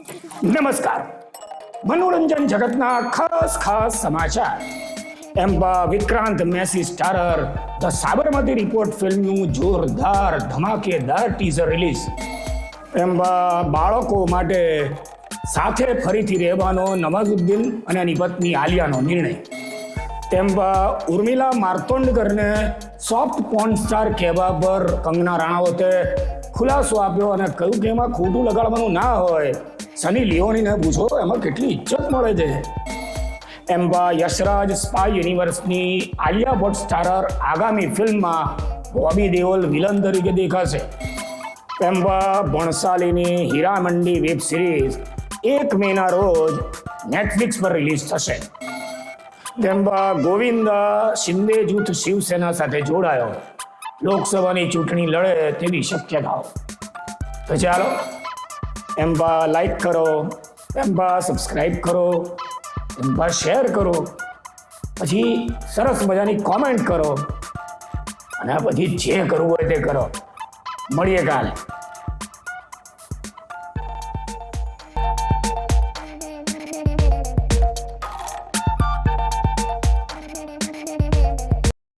નમસ્કાર. મનોરંજન જગતના ખાસ ખાસ સમાચાર. એમ્બા Vikrant Massey starrer, the Sabarmati report ફિલ્મનું જોરદાર, ધમાકેદાર ટીઝર રિલીઝ. એમ્બા બાળકો માટે સાથે ફરીથી રહેવાનો નવાઝુદ્દીન અને એની પત્ની આલિયાનો નિર્ણય. તેમ્બા ઉર્મિલા માર્તોંડકરને સોફ્ટ પોર્ન સ્ટાર કહેવા પર કંગના રાણાવતે ખુલાસો આપ્યો અને કહ્યું કે એમાં ખોટું લગાડવાનું ના હોય. સની લિયોનીને પૂછો એમાં કેટલી ઇજ્જત મળે છે. એમ્બા યશરાજ સ્પાય યુનિવર્સની આલિયા ભટ્ટ સ્ટારર આગામી ફિલ્મમાં બોબી દેઓલ વિલન તરીકે દેખાશે. એમ્બા ભણસાલીની હીરામંડી વેબ સિરીઝ એક મેના રોજ નેટફ્લિક્સ પર રિલીઝ થશે. તેમાં ગોવિંદા શિંદે જૂથ શિવસેના સાથે જોડાયો. લોકસભાની ચૂંટણી લડે તેવી શક્યતાઓ. તો ચાલો એમ્બા લાઈક કરો, એમ બા સબસ્ક્રાઈબ કરો, એમ બા શેર કરો. પછી સરસ મજાની કોમેન્ટ કરો. અને પછી જે કરવું હોય તે કરો. મળીએ કાલે.